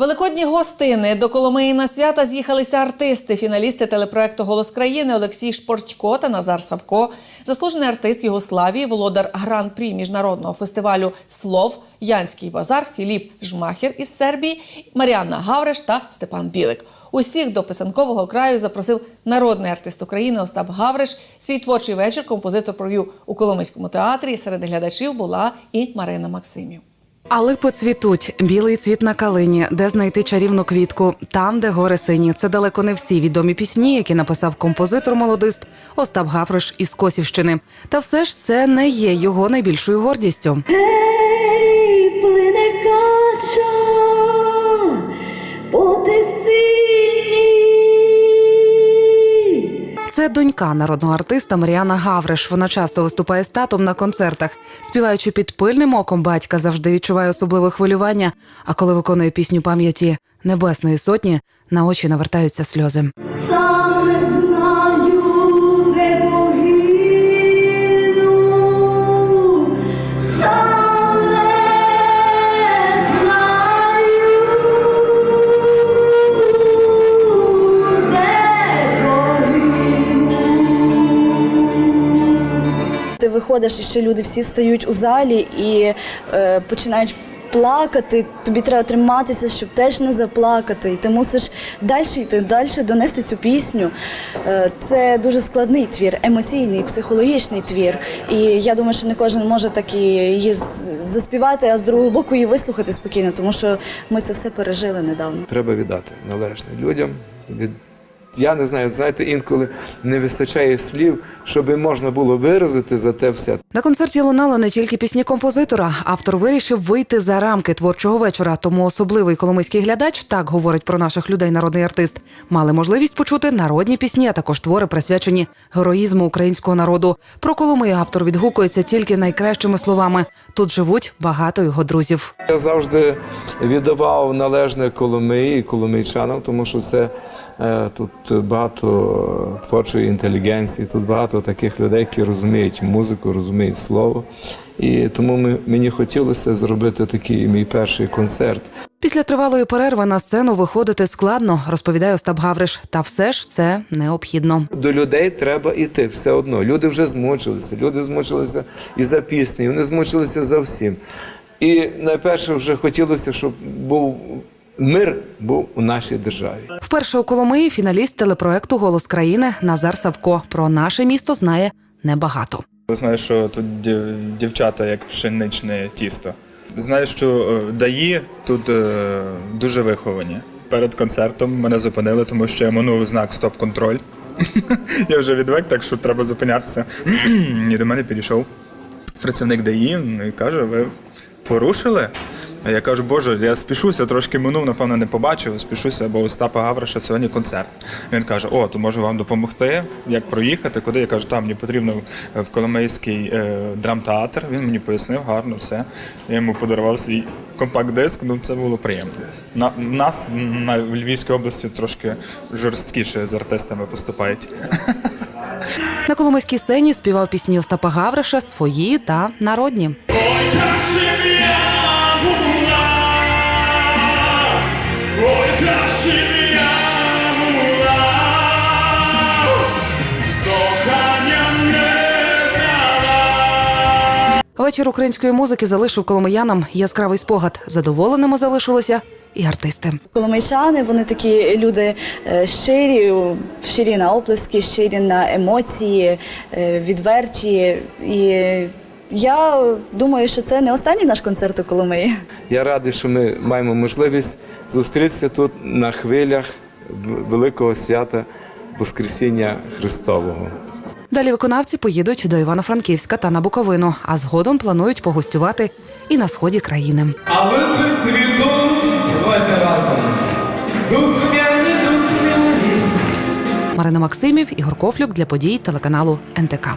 Великодні гостини до Коломиї на свята з'їхалися артисти, фіналісти телепроекту Голос країни Олексій Шпортько та Назар Савко, заслужений артист Югославії, володар гран-прі міжнародного фестивалю Слов Янський базар Філіп Жмахер із Сербії, Маріанна Гавреш та Степан Білик. Усіх до писанкового краю запросив народний артист України Остап Гавриш. Свій творчий вечір композитор провів у Коломийському театрі. Серед глядачів була і Марина Максимів. А липи цвітуть, білий цвіт на калині, де знайти чарівну квітку, там, де гори сині. Це далеко не всі відомі пісні, які написав композитор-молодист Остап Гафриш із Косівщини. Та все ж це не є його найбільшою гордістю. Це донька народного артиста Маріана Гавриш. Вона часто виступає з татом на концертах. Співаючи під пильним оком батька, завжди відчуває особливе хвилювання. А коли виконує пісню пам'яті Небесної сотні, на очі навертаються сльози. Виходиш, і ще люди всі встають у залі і е, починають плакати. Тобі треба триматися, щоб теж не заплакати. І ти мусиш далі йти, далі донести цю пісню. Е, це дуже складний твір, емоційний, психологічний твір. І я думаю, що не кожен може так її заспівати, а з другого боку її вислухати спокійно, тому що ми це все пережили недавно. треба віддати належне людям. Я не знаю, знаєте, інколи не вистачає слів, щоб можна було виразити за те все. На концерті лунали не тільки пісні композитора. Автор вирішив вийти за рамки творчого вечора. Тому особливий коломийський глядач, так говорить про наших людей народний артист, мали можливість почути народні пісні, а також твори присвячені героїзму українського народу. Про Коломию автор відгукується тільки найкращими словами. Тут живуть багато його друзів. Я завжди віддавав належне Коломиї і коломийчанам, тому що це тут багато творчої інтелігенції, тут багато таких людей, які розуміють музику, розуміють слово. І тому мені хотілося зробити такий мій перший концерт. Після тривалої перерви на сцену виходити складно, розповідає Остап Гавриш. Та все ж це необхідно. До людей треба йти все одно. Люди вже змучилися. Люди змучилися і за пісні, вони змучилися за всім. І найперше вже хотілося, щоб був мир був у нашій державі. Вперше у Коломиї фіналіст телепроекту Голос країни Назар Савко. Про наше місто знає небагато. Знаю, що тут дів- дівчата як пшеничне тісто. Знаю, що е, даї тут е, дуже виховані. Перед концертом мене зупинили, тому що я минув знак стоп-контроль. я вже відвик, так що треба зупинятися. і до мене підійшов працівник ДАІ ну, і каже: ви порушили? Я кажу, боже, я спішуся, трошки минув, напевно, не побачив, спішуся, бо у Остапа Гавриша сьогодні концерт. Він каже: О, то можу вам допомогти, як проїхати, куди? Я кажу, там мені потрібно в Коломийський е, драмтеатр. Він мені пояснив, гарно все. Я йому подарував свій компакт-диск, ну це було приємно. На, нас на в Львівській області трошки жорсткіше з артистами поступають. На Коломийській сцені співав пісні Остапа Гавриша свої та народні. Вечір української музики залишив коломиянам яскравий спогад. Задоволеними залишилися і артисти. Коломийчани, вони такі люди е, щирі, щирі на оплески, щирі на емоції, е, відверті. І я думаю, що це не останній наш концерт у Коломиї. Я радий, що ми маємо можливість зустрітися тут на хвилях великого свята Воскресіння Христового. Далі виконавці поїдуть до Івано-Франківська та на Буковину, а згодом планують погостювати і на сході країни. А ви би світуть, давайте разом. Духмяні, духмяні. Марина Максимів, Ігор Кофлюк для подій телеканалу НТК.